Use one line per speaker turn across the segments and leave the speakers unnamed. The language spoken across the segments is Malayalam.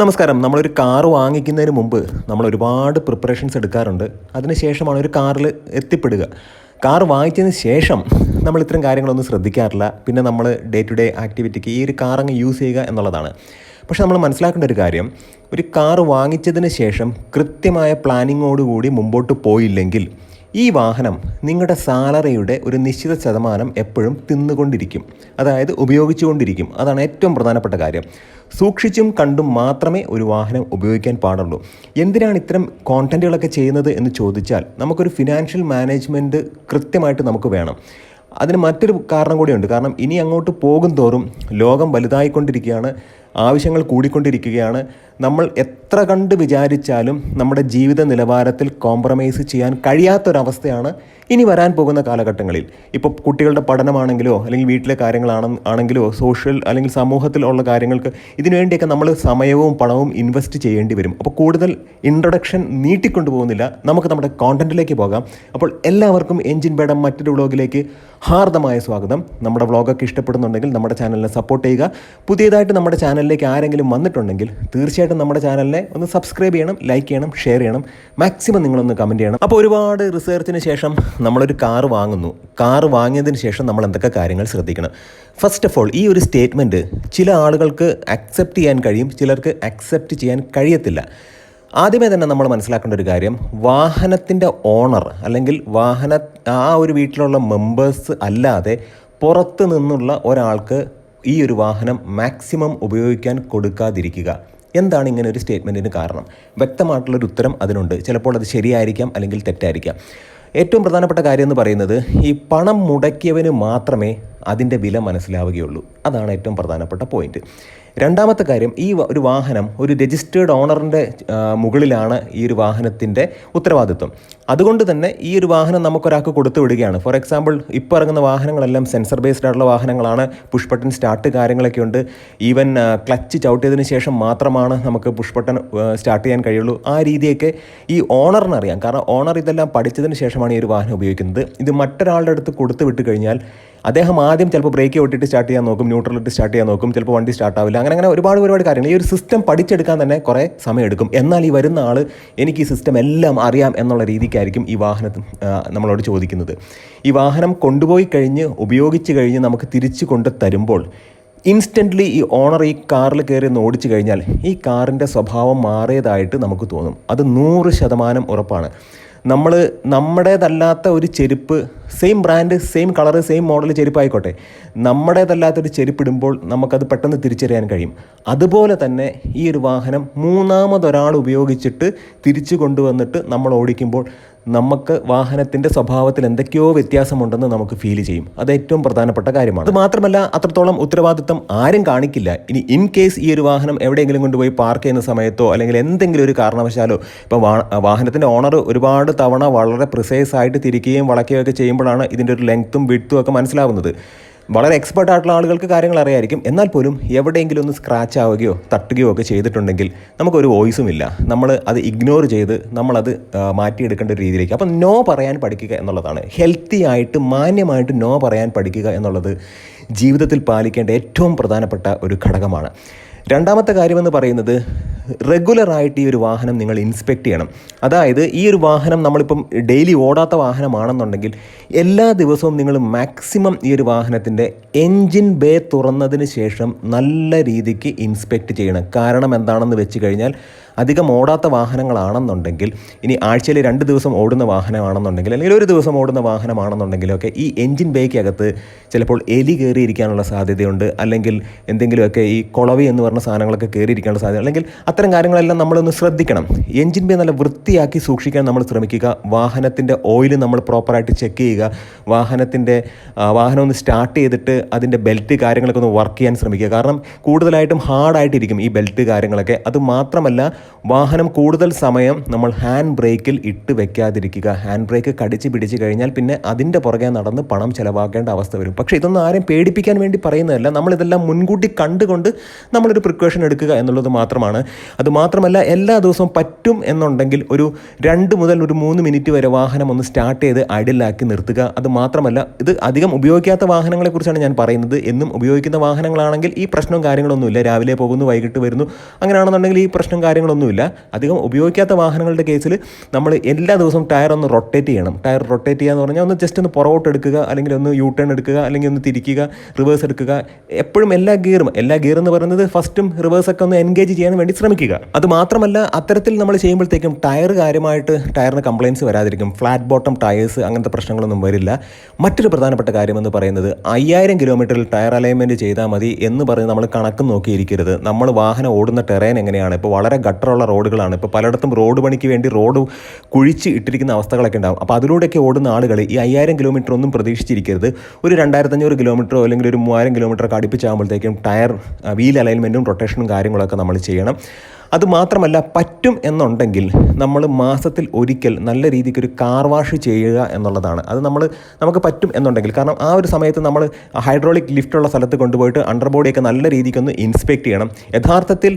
നമസ്കാരം. നമ്മളൊരു കാർ വാങ്ങിക്കുന്നതിന് മുമ്പ് നമ്മൾ ഒരുപാട് പ്രിപ്പറേഷൻസ് എടുക്കാറുണ്ട്. അതിനുശേഷമാണ് ഒരു കാറിൽ എത്തിപ്പെടുക. കാർ വാങ്ങിച്ചതിന് ശേഷം നമ്മൾ ഇത്തരം കാര്യങ്ങളൊന്നും ശ്രദ്ധിക്കാറില്ല. പിന്നെ നമ്മൾ ഡേ ടു ഡേ ആക്ടിവിറ്റിക്ക് ഈ ഒരു കാർ അങ്ങ് യൂസ് ചെയ്യുക എന്നുള്ളതാണ്. പക്ഷേ നമ്മൾ മനസ്സിലാക്കേണ്ട ഒരു കാര്യം ഒരു കാർ വാങ്ങിച്ചതിന് ശേഷം കൃത്യമായ പ്ലാനിങ്ങോടുകൂടി മുമ്പോട്ട് പോയില്ലെങ്കിൽ ഈ വാഹനം നിങ്ങളുടെ സാലറിയുടെ ഒരു നിശ്ചിത ശതമാനം എപ്പോഴും തിന്നുകൊണ്ടിരിക്കും. അതായത് ഉപയോഗിച്ചുകൊണ്ടിരിക്കും. അതാണ് ഏറ്റവും പ്രധാനപ്പെട്ട കാര്യം. സൂക്ഷിച്ചും കണ്ടും മാത്രമേ ഒരു വാഹനം ഉപയോഗിക്കാൻ പാടുള്ളൂ. എന്തിനാണ് ഇത്തരം കോണ്ടന്റുകളൊക്കെ ചെയ്യുന്നത് എന്ന് ചോദിച്ചാൽ നമുക്കൊരു ഫിനാൻഷ്യൽ മാനേജ്മെന്റ് കൃത്യമായിട്ട് നമുക്ക് വേണം. അതിന് മറ്റൊരു കാരണം കൂടിയുണ്ട്. കാരണം ഇനി അങ്ങോട്ട് പോകും തോറും ലോകം വലുതായിക്കൊണ്ടിരിക്കുകയാണ്. ആവശ്യങ്ങൾ കൂടിക്കൊണ്ടിരിക്കുകയാണ്. നമ്മൾ എത്ര കണ്ട് വിചാരിച്ചാലും നമ്മുടെ ജീവിത നിലവാരത്തിൽ കോംപ്രമൈസ് ചെയ്യാൻ കഴിയാത്തൊരവസ്ഥയാണ് ഇനി വരാൻ പോകുന്ന കാലഘട്ടങ്ങളിൽ. ഇപ്പോൾ കുട്ടികളുടെ പഠനമാണെങ്കിലോ അല്ലെങ്കിൽ വീട്ടിലെ കാര്യങ്ങളാണ് ആണെങ്കിലോ സോഷ്യൽ അല്ലെങ്കിൽ സമൂഹത്തിലുള്ള കാര്യങ്ങൾക്ക് ഇതിനുവേണ്ടിയൊക്കെ നമ്മൾ സമയവും പണവും ഇൻവെസ്റ്റ് ചെയ്യേണ്ടി വരും. അപ്പോൾ കൂടുതൽ ഇൻട്രൊഡക്ഷൻ നീട്ടിക്കൊണ്ടു പോകുന്നില്ല നമുക്ക് നമ്മുടെ കോണ്ടന്റിലേക്ക് പോകാം. അപ്പോൾ എല്ലാവർക്കും എഞ്ചിൻ ബേഡം മറ്റൊരു വ്ളോഗിലേക്ക് ഹാർദമായ സ്വാഗതം. നമ്മുടെ വ്ളോഗൊക്കെ ഇഷ്ടപ്പെടുന്നുണ്ടെങ്കിൽ നമ്മുടെ ചാനലിനെ സപ്പോർട്ട് ചെയ്യുക. പുതിയതായിട്ട് നമ്മുടെ ചാനലിലേക്ക് ആരെങ്കിലും വന്നിട്ടുണ്ടെങ്കിൽ തീർച്ചയായിട്ടും നമ്മുടെ ചാനലിനെ ഒന്ന് സബ്സ്ക്രൈബ് ചെയ്യണം ലൈക്ക് ചെയ്യണം ഷെയർ ചെയ്യണം. മാക്സിമം നിങ്ങളൊന്ന് കമന്റ് ചെയ്യണം. അപ്പോൾ ഒരുപാട് റിസർച്ചിന് ശേഷം നമ്മളൊരു കാർ വാങ്ങുന്നു. കാർ വാങ്ങിയതിന് ശേഷം നമ്മൾ എന്തൊക്കെ കാര്യങ്ങൾ ശ്രദ്ധിക്കണം? ഫസ്റ്റ് ഓഫ് ഓൾ ഈ ഒരു സ്റ്റേറ്റ്മെന്റ് ചില ആളുകൾക്ക് അക്സെപ്റ്റ് ചെയ്യാൻ കഴിയും ചിലർക്ക് അക്സെപ്റ്റ് ചെയ്യാൻ കഴിയത്തില്ല. ആദ്യമേ തന്നെ നമ്മൾ മനസ്സിലാക്കേണ്ട ഒരു കാര്യം വാഹനത്തിന്റെ ഓണർ അല്ലെങ്കിൽ വാഹന ആ ഒരു വീട്ടിലുള്ള മെമ്പേഴ്സ് അല്ലാതെ പുറത്ത് നിന്നുള്ള ഒരാൾക്ക് ഈ ഒരു വാഹനം മാക്സിമം ഉപയോഗിക്കാൻ കൊടുക്കാതിരിക്കുക. എന്താണ് ഇങ്ങനെ ഒരു സ്റ്റേറ്റ്മെന്റിന് കാരണം? വ്യക്തമായിട്ടുള്ളൊരു ഉത്തരം അതിനുണ്ട്. ചിലപ്പോൾ അത് ശരിയായിരിക്കാം അല്ലെങ്കിൽ തെറ്റായിരിക്കാം. ഏറ്റവും പ്രധാനപ്പെട്ട കാര്യം എന്ന് പറയുന്നത് ഈ പണം മുടക്കിയവന് മാത്രമേ അതിന്റെ വില മനസ്സിലാവുകയുള്ളൂ. അതാണ് ഏറ്റവും പ്രധാനപ്പെട്ട പോയിന്റ് രണ്ടാമത്തെ കാര്യം ഈ ഒരു വാഹനം ഒരു രജിസ്റ്റേർഡ് ഓണറിന്റെ മുകളിലാണ് ഈ ഒരു വാഹനത്തിന്റെ ഉത്തരവാദിത്വം. അതുകൊണ്ട് തന്നെ ഈ ഒരു വാഹനം നമുക്കൊരാൾക്ക് കൊടുത്തു വിടുകയാണ്. ഫോർ എക്സാമ്പിൾ ഇപ്പോൾ ഇറങ്ങുന്ന വാഹനങ്ങളെല്ലാം സെൻസർ ബേസ്ഡ് ആയിട്ടുള്ള വാഹനങ്ങളാണ്. പുഷ് ബട്ടൺ സ്റ്റാർട്ട് കാര്യങ്ങളൊക്കെ ഉണ്ട്. ഈവൻ ക്ലച്ച് ചവിട്ടിയതിന് ശേഷം മാത്രമാണ് നമുക്ക് പുഷ് ബട്ടൺ സ്റ്റാർട്ട് ചെയ്യാൻ കഴിയുള്ളൂ. ആ രീതിയൊക്കെ ഈ ഓണറിന് അറിയാം. കാരണം ഓണർ ഇതെല്ലാം പഠിച്ചതിന് ശേഷമാണ് ഈ ഒരു വാഹനം ഉപയോഗിക്കുന്നത്. ഇത് മറ്റൊരാളുടെ അടുത്ത് കൊടുത്തു വിട്ട് കഴിഞ്ഞാൽ അദ്ദേഹം ആദ്യം ചിലപ്പോൾ ബ്രേക്ക് ഓട്ടിട്ട് സ്റ്റാർട്ട് ചെയ്യാൻ നോക്കും ന്യൂട്രൽ ഇട്ട് സ്റ്റാർട്ട് ചെയ്യാൻ നോക്കും. ചിലപ്പോൾ വണ്ടി സ്റ്റാർട്ട് ആവില്ല. അങ്ങനെ അങ്ങനെ ഒരുപാട് ഒരുപാട് കാര്യങ്ങൾ. ഈ ഒരു സിസ്റ്റം പഠിച്ചെടുക്കാൻ തന്നെ കുറേ സമയമെടുക്കും. എന്നാൽ ഈ വരുന്ന ആൾ എനിക്ക് ഈ സിസ്റ്റം എല്ലാം അറിയാം എന്നുള്ള രീതിക്കായിരിക്കും ഈ വാഹനത്തിൽ നമ്മളോട് ചോദിക്കുന്നത്. ഈ വാഹനം കൊണ്ടുപോയി കഴിഞ്ഞ് ഉപയോഗിച്ച് കഴിഞ്ഞ് നമുക്ക് തിരിച്ചു കൊണ്ട് തരുമ്പോൾ ഇൻസ്റ്റന്റ്ലി ഈ ഓണർ ഈ കാറിൽ കയറി ഒന്ന് ഓടിച്ചു കഴിഞ്ഞാൽ ഈ കാറിന്റെ സ്വഭാവം മാറിയതായിട്ട് നമുക്ക് തോന്നും. അത് നൂറ് ശതമാനം ഉറപ്പാണ്. നമ്മൾ നമ്മുടേതല്ലാത്ത ഒരു ചെരുപ്പ് same brand same colour same model ചെരുപ്പ് ആയിക്കോട്ടെ നമ്മുടേതല്ലാത്തൊരു ചെരുപ്പ് ഇടുമ്പോൾ നമുക്കത് പെട്ടെന്ന് തിരിച്ചറിയാൻ കഴിയും. അതുപോലെ തന്നെ ഈ ഒരു വാഹനം മൂന്നാമതൊരാൾ ഉപയോഗിച്ചിട്ട് തിരിച്ചു കൊണ്ടുവന്നിട്ട് നമ്മൾ ഓടിക്കുമ്പോൾ നമുക്ക് വാഹനത്തിന്റെ സ്വഭാവത്തിൽ എന്തൊക്കെയോ വ്യത്യാസമുണ്ടെന്ന് നമുക്ക് ഫീൽ ചെയ്യും. അത് ഏറ്റവും പ്രധാനപ്പെട്ട കാര്യമാണ്. അത് മാത്രമല്ല അത്രത്തോളം ഉത്തരവാദിത്തം ആരും കാണിക്കില്ല. ഇനി ഇൻ കേസ് ഈ ഒരു വാഹനം എവിടെയെങ്കിലും കൊണ്ടുപോയി പാർക്ക് ചെയ്യുന്ന സമയത്തോ അല്ലെങ്കിൽ എന്തെങ്കിലും ഒരു കാരണവശാലോ ഇപ്പോൾ വാഹനത്തിന്റെ ഓണർ ഒരുപാട് തവണ വളരെ പ്രിസൈസ് ആയിട്ട് തിരിക്കുകയും വളയ്ക്കുകയൊക്കെ ചെയ്യുമ്പോഴാണ് ഇതിന്റെ ഒരു ലെങ്ത്തും വിഡ്ത്തും ഒക്കെ മനസ്സിലാവുന്നത്. വളരെ എക്സ്പെർട്ട് ആയിട്ടുള്ള ആളുകൾക്ക് കാര്യങ്ങൾ അറിയായിരിക്കും. എന്നാൽ പോലും എവിടെയെങ്കിലും ഒന്ന് സ്ക്രാച്ച് ആവുകയോ തട്ടുകയോ ഒക്കെ ചെയ്തിട്ടുണ്ടെങ്കിൽ നമുക്കൊരു വോയിസും ഇല്ല. നമ്മൾ അത് ഇഗ്നോർ ചെയ്ത് നമ്മളത് മാറ്റിയെടുക്കേണ്ട ഒരു രീതിയിലേക്ക്. അപ്പം നോ പറയാൻ പഠിക്കുക എന്നുള്ളതാണ്. ഹെൽത്തി ആയിട്ട് മാന്യമായിട്ട് നോ പറയാൻ പഠിക്കുക എന്നുള്ളത് ജീവിതത്തിൽ പാലിക്കേണ്ട ഏറ്റവും പ്രധാനപ്പെട്ട ഒരു ഘടകമാണ്. രണ്ടാമത്തെ കാര്യമെന്ന് പറയുന്നത് റെഗുലറായിട്ട് ഈ ഒരു വാഹനം നിങ്ങൾ ഇൻസ്പെക്ട് ചെയ്യണം. അതായത് ഈ ഒരു വാഹനം നമ്മളിപ്പം ഡെയിലി ഓടാത്ത വാഹനമാണെന്നുണ്ടെങ്കിൽ എല്ലാ ദിവസവും നിങ്ങൾ മാക്സിമം ഈ ഒരു വാഹനത്തിന്റെ എൻജിൻ ബേ തുറന്നതിന് ശേഷം നല്ല രീതിക്ക് ഇൻസ്പെക്ട് ചെയ്യണം. കാരണം എന്താണെന്ന് വെച്ച് കഴിഞ്ഞാൽ അധികം ഓടാത്ത വാഹനങ്ങളാണെന്നുണ്ടെങ്കിൽ ഇനി ആഴ്ചയിൽ രണ്ട് ദിവസം ഓടുന്ന വാഹനമാണെന്നുണ്ടെങ്കിൽ അല്ലെങ്കിൽ ഒരു ദിവസം ഓടുന്ന വാഹനമാണെന്നുണ്ടെങ്കിലൊക്കെ ഈ എൻജിൻ ബേക്കകത്ത് ചിലപ്പോൾ എലി കയറിയിരിക്കാനുള്ള സാധ്യതയുണ്ട്. അല്ലെങ്കിൽ എന്തെങ്കിലുമൊക്കെ ഈ കുളവി എന്ന് പറഞ്ഞ സാധനങ്ങളൊക്കെ കയറിയിരിക്കാനുള്ള സാധ്യത അല്ലെങ്കിൽ അത്തരം കാര്യങ്ങളെല്ലാം നമ്മളൊന്ന് ശ്രദ്ധിക്കണം. എൻജിൻ ബേ നല്ല വൃത്തിയാക്കി സൂക്ഷിക്കാൻ നമ്മൾ ശ്രമിക്കുക. വാഹനത്തിന്റെ ഓയിൽ നമ്മൾ പ്രോപ്പറായിട്ട് ചെക്ക് ചെയ്യുക. വാഹനത്തിന്റെ വാഹനം ഒന്ന് സ്റ്റാർട്ട് ചെയ്തിട്ട് അതിന്റെ ബെൽറ്റ് കാര്യങ്ങളൊക്കെ ഒന്ന് വർക്ക് ചെയ്യാൻ ശ്രമിക്കുക. കാരണം കൂടുതലായിട്ടും ഹാർഡായിട്ടിരിക്കും ഈ ബെൽറ്റ് കാര്യങ്ങളൊക്കെ. അത് മാത്രമല്ല വാഹനം കൂടുതൽ സമയം നമ്മൾ ഹാൻഡ് ബ്രേക്കിൽ ഇട്ട് വെക്കാതിരിക്കുക. ഹാൻഡ് ബ്രേക്ക് കടിച്ച് പിടിച്ച് കഴിഞ്ഞാൽ പിന്നെ അതിന്റെ പുറകെ നടന്ന് പണം ചിലവാക്കേണ്ട അവസ്ഥ വരും. പക്ഷേ ഇതൊന്നും ആരെയും പേടിപ്പിക്കാൻ വേണ്ടി പറയുന്നതല്ല. നമ്മളിതെല്ലാം മുൻകൂട്ടി കണ്ടുകൊണ്ട് നമ്മളൊരു പ്രിക്കോഷൻ എടുക്കുക എന്നുള്ളത് മാത്രമാണ്. അത് മാത്രമല്ല എല്ലാ ദിവസവും പറ്റും എന്നുണ്ടെങ്കിൽ ഒരു രണ്ട് മുതൽ ഒരു മൂന്ന് മിനിറ്റ് വരെ വാഹനം ഒന്ന് സ്റ്റാർട്ട് ചെയ്ത് ഐഡിലാക്കി നിർത്തുക. അത് മാത്രമല്ല ഇത് അധികം ഉപയോഗിക്കാത്ത വാഹനങ്ങളെക്കുറിച്ചാണ് ഞാൻ പറയുന്നത്. എന്നും ഉപയോഗിക്കുന്ന വാഹനങ്ങളാണെങ്കിൽ ഈ പ്രശ്നവും കാര്യങ്ങളൊന്നുമില്ല. രാവിലെ പോകുന്നു വൈകിട്ട് വരുന്നു. അങ്ങനെയാണെന്നുണ്ടെങ്കിൽ ഈ പ്രശ്നം കാര്യങ്ങളൊന്നുമില്ല അധികം ഉപയോഗിക്കാത്ത വാഹനങ്ങളുടെ കേസിൽ നമ്മൾ എല്ലാ ദിവസവും ടയർ ഒന്ന് റൊട്ടേറ്റ് ചെയ്യണം. ടയർ റൊട്ടേറ്റ് ചെയ്യുക എന്ന് പറഞ്ഞാൽ ഒന്ന് ജസ്റ്റ് ഒന്ന് പുറകോട്ട് എടുക്കുക അല്ലെങ്കിൽ ഒന്ന് യൂ ടേൺ എടുക്കുക അല്ലെങ്കിൽ ഒന്ന് തിരിക്കുക റിവേഴ്സ് എടുക്കുക. എപ്പോഴും എല്ലാ ഗിയറും എല്ലാ ഗിയർ എന്ന് പറയുന്നത് ഫസ്റ്റും റിവേഴ്സൊക്കെ ഒന്ന് എൻഗേജ് ചെയ്യാൻ വേണ്ടി ശ്രമിക്കുക. അത് മാത്രമല്ല അത്തരത്തിൽ നമ്മൾ ചെയ്യുമ്പോഴത്തേക്കും ടയർ കാര്യമായിട്ട് ടയറിന് കംപ്ലയിൻസ് വരാതിരിക്കും. ഫ്ലാറ്റ് ബോട്ടം ടയേഴ്സ് അങ്ങനത്തെ പ്രശ്നങ്ങളൊന്നും വരില്ല. മറ്റൊരു പ്രധാനപ്പെട്ട കാര്യമെന്ന് പറയുന്നത് അയ്യായിരം കിലോമീറ്ററിൽ ടയർ അലൈൻമെന്റ് ചെയ്താൽ മതി എന്ന് പറഞ്ഞ് നമ്മൾ കണക്ക് നോക്കിയിരിക്കരുത്. നമ്മൾ വാഹനം ഓടുന്ന ടെറൈൻ എങ്ങനെയാണ്? ഇപ്പോൾ വളരെ ഗട്ടറുള്ള റോഡുകളാണ്. ഇപ്പോൾ പലയിടത്തും റോഡ് പണിക്ക് വേണ്ടി റോഡ് കുഴിച്ച് ഇട്ടിരിക്കുന്ന അവസ്ഥകളൊക്കെ ഉണ്ടാകും അപ്പോൾ അതിലൂടെയൊക്കെ ഓടുന്ന ആളുകൾ ഈ അയ്യായിരം കിലോമീറ്റർ ഒന്നും പ്രതീക്ഷിച്ചിരിക്കരുത്. ഒരു രണ്ടായിരത്തഞ്ഞൂറ് കിലോമീറ്ററോ അല്ലെങ്കിൽ ഒരു മൂവായിരം കിലോമീറ്ററൊക്കെ അടുപ്പിച്ചാകുമ്പോഴത്തേക്കും ടയർ വീൽ അലൈൻമെന്റും റൊട്ടേഷനും കാര്യങ്ങളൊക്കെ നമ്മൾ ചെയ്യണം. അതുമാത്രമല്ല പറ്റും എന്നുണ്ടെങ്കിൽ നമ്മൾ മാസത്തിൽ ഒരിക്കൽ നല്ല രീതിക്ക് ഒരു കാർ വാഷ് ചെയ്യുക എന്നുള്ളതാണ്. അത് നമ്മൾ നമുക്ക് പറ്റും എന്നുണ്ടെങ്കിൽ. കാരണം ആ ഒരു സമയത്ത് നമ്മൾ ഹൈഡ്രോളിക് ലിഫ്റ്റുള്ള സ്ഥലത്ത് കൊണ്ടുപോയിട്ട് അണ്ടർ ബോഡിയൊക്കെ നല്ല രീതിക്കൊന്ന് ഇൻസ്പെക്ട് ചെയ്യണം. യഥാർത്ഥത്തിൽ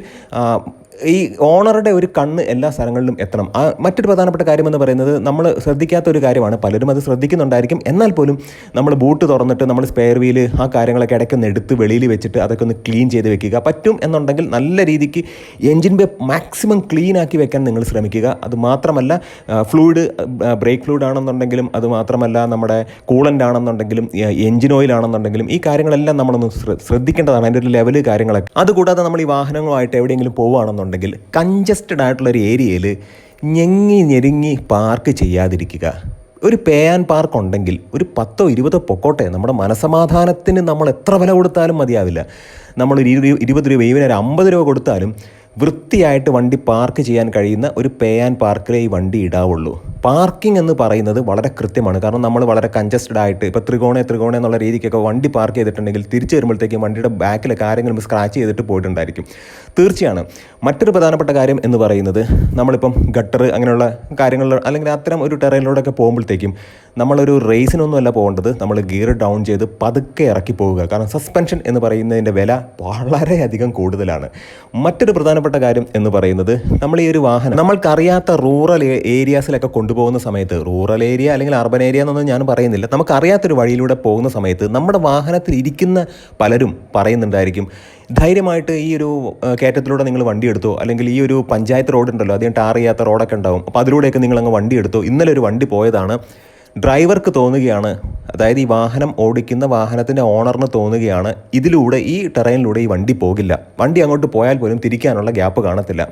ഈ ഓണറുടെ ഒരു കണ്ണ് എല്ലാ സ്ഥലങ്ങളിലും എത്തണം. ആ മറ്റൊരു പ്രധാനപ്പെട്ട കാര്യമെന്ന് പറയുന്നത് നമ്മൾ ശ്രദ്ധിക്കാത്ത ഒരു കാര്യമാണ്. പലരും അത് ശ്രദ്ധിക്കുന്നുണ്ടായിരിക്കും. എന്നാൽ പോലും നമ്മൾ ബൂട്ട് തുറന്നിട്ട് നമ്മൾ സ്പെയർ വീൽ ആ കാര്യങ്ങളൊക്കെ ഇടയ്ക്കൊന്ന് എടുത്ത് വെളിയിൽ വെച്ചിട്ട് അതൊക്കെ ഒന്ന് ക്ലീൻ ചെയ്ത് വെക്കുക. പറ്റും എന്നുണ്ടെങ്കിൽ നല്ല രീതിക്ക് എൻജിൻ ബേ മാക്സിമം ക്ലീൻ ആക്കി വെക്കാൻ നിങ്ങൾ ശ്രമിക്കുക. അത് മാത്രമല്ല ഫ്ലൂയിഡ് ബ്രേക്ക് ഫ്ലൂയിഡ് ആണെന്നുണ്ടെങ്കിലും അത് മാത്രമല്ല നമ്മുടെ കൂളന്റ് ആണെന്നുണ്ടെങ്കിലും എൻജിൻ ഓയിൽ ആണെന്നുണ്ടെങ്കിലും ഈ കാര്യങ്ങളെല്ലാം നമ്മളൊന്ന് ശ്ര- ശ്രദ്ധിക്കേണ്ടതാണ്. അതിന്റെ ഒരു ലെവൽ കാര്യങ്ങളൊക്കെ. അതുകൂടാതെ നമ്മൾ ഈ വാഹനങ്ങളുമായിട്ട് എവിടെയെങ്കിലും പോവുകയാണെന്നുണ്ടെങ്കിൽ കഞ്ചസ്റ്റഡ് ആയിട്ടുള്ള ഒരു ഏരിയയിൽ ഞെങ്ങി ഞെരുങ്ങി പാർക്ക് ചെയ്യാതിരിക്കുക. ഒരു പേ ആൻഡ് പാർക്ക് ഉണ്ടെങ്കിൽ ഒരു പത്തോ ഇരുപതോ പൊക്കോട്ടെ നമ്മുടെ മനസമാധാനത്തിന് നമ്മൾ എത്ര വില കൊടുത്താലും മതിയാവില്ല. ഇരു- ഇരുപത് രൂപ ഈവൻ ഒരു അമ്പത് രൂപ കൊടുത്താലും വൃത്തിയായിട്ട് വണ്ടി പാർക്ക് ചെയ്യാൻ കഴിയുന്ന ഒരു പേ ആൻഡ് പാർക്കിലേ ഈ വണ്ടി ഇടാവുള്ളൂ. പാർക്കിംഗ് എന്ന് പറയുന്നത് വളരെ കൃത്യമാണ്. കാരണം നമ്മൾ വളരെ കഞ്ചസ്റ്റഡ് ആയിട്ട് ഇപ്പോൾ ത്രികോണ ത്രികോണ എന്നുള്ള രീതിക്കൊക്കെ വണ്ടി പാർക്ക് ചെയ്തിട്ടുണ്ടെങ്കിൽ തിരിച്ചു വരുമ്പോഴത്തേക്കും വണ്ടിയുടെ ബാക്കിലൊക്കെ ആരെങ്കിലും സ്ക്രാച്ച് ചെയ്തിട്ട് പോയിട്ടുണ്ടായിരിക്കും. തീർച്ചയാണ്. മറ്റൊരു പ്രധാനപ്പെട്ട കാര്യം എന്ന് പറയുന്നത് നമ്മളിപ്പം ഗട്ടർ അങ്ങനെയുള്ള കാര്യങ്ങളിൽ അല്ലെങ്കിൽ അത്തരം ഒരു ടെറയിലൂടെയൊക്കെ പോകുമ്പോഴത്തേക്കും നമ്മളൊരു റേസിനൊന്നുമല്ല പോകേണ്ടത്. നമ്മൾ ഗിയർ ഡൗൺ ചെയ്ത് പതുക്കെ ഇറക്കി പോവുക. കാരണം സസ്പെൻഷൻ എന്ന് പറയുന്നതിന്റെ വില വളരെയധികം കൂടുതലാണ്. മറ്റൊരു പ്രധാനപ്പെട്ട കാര്യം എന്ന് പറയുന്നത് നമ്മൾ ഈ ഒരു വാഹനം നമ്മൾക്കറിയാത്ത റൂറൽ ഏരിയാസിലൊക്കെ കൊണ്ടുപോകുന്ന സമയത്ത് റൂറൽ ഏരിയ അല്ലെങ്കിൽ അർബൻ ഏരിയ എന്നൊന്നും ഞാൻ പറയുന്നില്ല. നമുക്കറിയാത്തൊരു വഴിയിലൂടെ പോകുന്ന സമയത്ത് നമ്മുടെ വാഹനത്തിൽ ഇരിക്കുന്ന പലരും പറയുന്നുണ്ടായിരിക്കും ധൈര്യമായിട്ട് ഈ ഒരു കയറ്റത്തിലൂടെ നിങ്ങൾ വണ്ടി എടുത്തോ? അല്ലെങ്കിൽ ഈ ഒരു പഞ്ചായത്ത് റോഡ് ഉണ്ടല്ലോ അധികം ടാർ ചെയ്യാത്ത റോഡൊക്കെ ഉണ്ടാവും. അപ്പോൾ അതിലൂടെയൊക്കെ നിങ്ങൾ അങ്ങ് വണ്ടി എടുത്തോ? ഇന്നലെ ഒരു വണ്ടി പോയതാണ്. ഡ്രൈവർക്ക് തോന്നുകയാണ് അതായത് ഈ വാഹനം ഓടിക്കുന്ന വാഹനത്തിന്റെ ഓണറിന് തോന്നുകയാണ് ഇതിലൂടെ ഈ ടെറൈനിലൂടെ ഈ വണ്ടി പോകില്ല. വണ്ടി അങ്ങോട്ട് പോയാൽ പോലും തിരിക്കാനുള്ള ഗ്യാപ്പ് കാണത്തില്ല.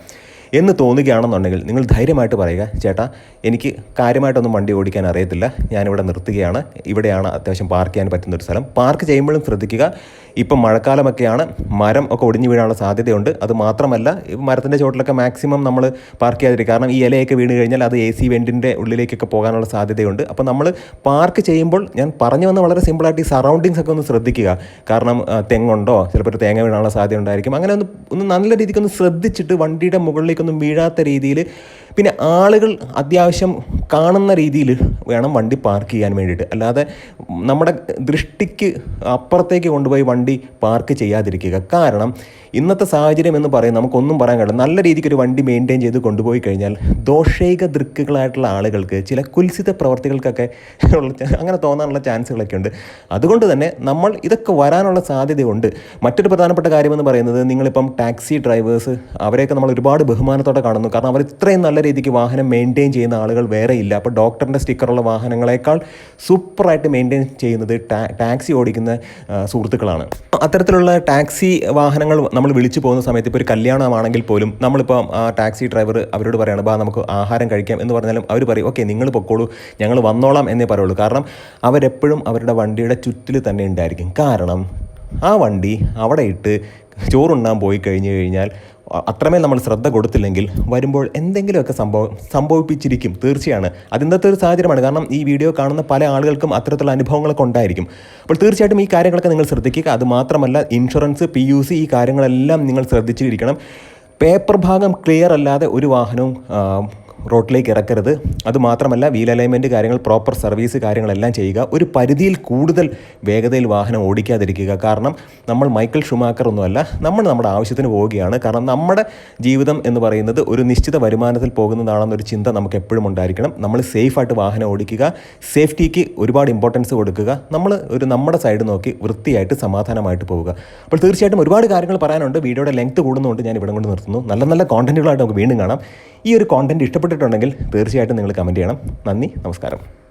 എന്ന് തോന്നുകയാണെന്നുണ്ടെങ്കിൽ നിങ്ങൾ ധൈര്യമായിട്ട് പറയുക ചേട്ടാ എനിക്ക് കാര്യമായിട്ടൊന്നും വണ്ടി ഓടിക്കാൻ അറിയത്തില്ല. ഞാനിവിടെ നിർത്തുകയാണ്. ഇവിടെയാണ് അത്യാവശ്യം പാർക്ക് ചെയ്യാൻ പറ്റുന്ന ഒരു സ്ഥലം. പാർക്ക് ചെയ്യുമ്പോഴും ശ്രദ്ധിക്കുക. ഇപ്പം മഴക്കാലമൊക്കെയാണ്. മരം ഒക്കെ ഒടിഞ്ഞു വീഴാനുള്ള സാധ്യതയുണ്ട്. അത് മാത്രമല്ല മരത്തിന്റെ ചോട്ടിലൊക്കെ മാക്സിമം നമ്മൾ പാർക്ക് ചെയ്യാതിരിക്കുക. കാരണം ഈ ഇലയൊക്കെ വീണ് കഴിഞ്ഞാൽ അത് എ സി വെന്റിന്റെ ഉള്ളിലേക്കൊക്കെ പോകാനുള്ള സാധ്യതയുണ്ട്. അപ്പോൾ നമ്മൾ പാർക്ക് ചെയ്യുമ്പോൾ ഞാൻ പറഞ്ഞു വന്ന വളരെ സിമ്പിളായിട്ട് ഈ സറൗണ്ടിങ്സ് ഒക്കെ ഒന്ന് ശ്രദ്ധിക്കുക. കാരണം തെങ്ങുണ്ടോ? ചിലപ്പോൾ ഒരു തേങ്ങ വീഴാനുള്ള സാധ്യത ഉണ്ടായിരിക്കും. അങ്ങനെ ഒന്ന് ഒന്ന് നല്ല രീതിക്ക് ഒന്ന് ശ്രദ്ധിച്ചിട്ട് വണ്ടിയുടെ മുകളിലേക്കൊന്നും വീഴാത്ത രീതിയിൽ പിന്നെ ആളുകൾ അത്യാവശ്യം കാണുന്ന രീതിയിൽ വേണം വണ്ടി പാർക്ക് ചെയ്യാൻ വേണ്ടിയിട്ട്. അല്ലാതെ നമ്മുടെ ദൃഷ്ടിക്ക് അപ്പുറത്തേക്ക് കൊണ്ടുപോയി വണ്ടി പാർക്ക് ചെയ്യാതിരിക്കുക. കാരണം ഇന്നത്തെ സാഹചര്യം എന്ന് പറയും നമുക്കൊന്നും പറയാൻ കഴിയില്ല. നല്ല രീതിക്ക് ഒരു വണ്ടി മെയിന്റെയിൻ ചെയ്ത് കൊണ്ടുപോയി കഴിഞ്ഞാൽ ദോഷൈക ദൃക്കുകളായിട്ടുള്ള ആളുകൾക്ക് ചില കുൽസിത പ്രവർത്തികൾക്കൊക്കെ ഉള്ള അങ്ങനെ തോന്നാനുള്ള ചാൻസുകളൊക്കെ ഉണ്ട്. അതുകൊണ്ട് തന്നെ നമ്മൾ ഇതൊക്കെ വരാനുള്ള സാധ്യതയുണ്ട്. മറ്റൊരു പ്രധാനപ്പെട്ട കാര്യമെന്ന് പറയുന്നത് നിങ്ങളിപ്പം ടാക്സി ഡ്രൈവേഴ്സ് അവരെയൊക്കെ നമ്മൾ ഒരുപാട് ബഹുമാനത്തോടെ കാണുന്നു. കാരണം അവർ ഇത്രയും നല്ല രീതിക്ക് വാഹനം മെയിന്റെയിൻ ചെയ്യുന്ന ആളുകൾ വേറെ ഇല്ല. അപ്പോൾ ഡോക്ടറിന്റെ സ്റ്റിക്കറുള്ള വാഹനങ്ങളെക്കാൾ സൂപ്പറായിട്ട് മെയിന്റെയിൻ ചെയ്യുന്നത് ടാക്സി ഓടിക്കുന്ന സുഹൃത്തുക്കളാണ്. അത്തരത്തിലുള്ള ടാക്സി വാഹനങ്ങൾ നമ്മൾ വിളിച്ചു പോകുന്ന സമയത്ത് ഇപ്പോൾ ഒരു കല്യാണമാണെങ്കിൽ പോലും നമ്മളിപ്പോൾ ടാക്സി ഡ്രൈവർ അവരോട് പറയുകയാണ് ബാ നമുക്ക് ആഹാരം കഴിക്കാം എന്ന് പറഞ്ഞാലും അവർ പറയും ഓക്കെ നിങ്ങൾ പൊക്കോളൂ ഞങ്ങൾ വന്നോളാം എന്നേ പറയുള്ളൂ. കാരണം അവരെപ്പോഴും അവരുടെ വണ്ടിയുടെ ചുറ്റിൽ തന്നെ ഉണ്ടായിരിക്കും. കാരണം ആ വണ്ടി അവിടെ ഇട്ട് ചോറുണ്ണാൻ പോയി കഴിഞ്ഞു കഴിഞ്ഞാൽ അത്രമേ അത്രമേൽ നമ്മൾ ശ്രദ്ധ കൊടുത്തില്ലെങ്കിൽ വരുമ്പോൾ എന്തെങ്കിലുമൊക്കെ സംഭവം സംഭവിപ്പിച്ചിരിക്കും. തീർച്ചയാണ്. അതിന്നത്തെ ഒരു സാഹചര്യമാണ്. കാരണം ഈ വീഡിയോ കാണുന്ന പല ആളുകൾക്കും അത്തരത്തിലുള്ള അനുഭവങ്ങളൊക്കെ ഉണ്ടായിരിക്കും. അപ്പോൾ തീർച്ചയായിട്ടും ഈ കാര്യങ്ങളൊക്കെ നിങ്ങൾ ശ്രദ്ധിക്കുക. അത് മാത്രമല്ല ഇൻഷുറൻസ് പി ഈ കാര്യങ്ങളെല്ലാം നിങ്ങൾ ശ്രദ്ധിച്ചിരിക്കണം. പേപ്പർ ഭാഗം ക്ലിയർ അല്ലാതെ ഒരു വാഹനവും റോട്ടിലേക്ക് ഇറക്കരുത്. അതുമാത്രമല്ല വീൽ അലൈൻമെന്റ് കാര്യങ്ങൾ പ്രോപ്പർ സർവീസ് കാര്യങ്ങളെല്ലാം ചെയ്യുക. ഒരു പരിധിയിൽ കൂടുതൽ വേഗതയിൽ വാഹനം ഓടിക്കാതിരിക്കുക. കാരണം നമ്മൾ മൈക്കിൾ ഷുമാക്കർ ഒന്നുമല്ല നമ്മൾ നമ്മുടെ ആവശ്യത്തിന് പോവുകയാണ്. കാരണം നമ്മുടെ ജീവിതം എന്ന് പറയുന്നത് ഒരു നിശ്ചിത വരുമാനത്തിൽ പോകുന്നതാണെന്നൊരു ചിന്ത നമുക്ക് എപ്പോഴും ഉണ്ടായിരിക്കണം. നമ്മൾ സേഫായിട്ട് വാഹനം ഓടിക്കുക. സേഫ്റ്റിക്ക് ഒരുപാട് ഇമ്പോർട്ടൻസ് കൊടുക്കുക. നമ്മൾ ഒരു നമ്മുടെ സൈഡ് നോക്കി വൃത്തിയായിട്ട് സമാധാനമായിട്ട് പോവുക. അപ്പോൾ തീർച്ചയായിട്ടും ഒരുപാട് കാര്യങ്ങൾ പറയാനുണ്ട്. വീഡിയോയുടെ ലെങ്ത് കൂടുന്നതുകൊണ്ട് ഞാൻ ഇവിടെ കൊണ്ട് നിർത്തുന്നു. നല്ല നല്ല കോണ്ടന്റുകളായിട്ട് നമുക്ക് വീണ്ടും കാണാം. ഈ ഒരു കോണ്ടന്റ് ഇഷ്ടപ്പെട്ടിട്ടുണ്ടെങ്കിൽ തീർച്ചയായിട്ടും നിങ്ങൾ കമന്റ് ചെയ്യണം. നന്ദി നമസ്കാരം.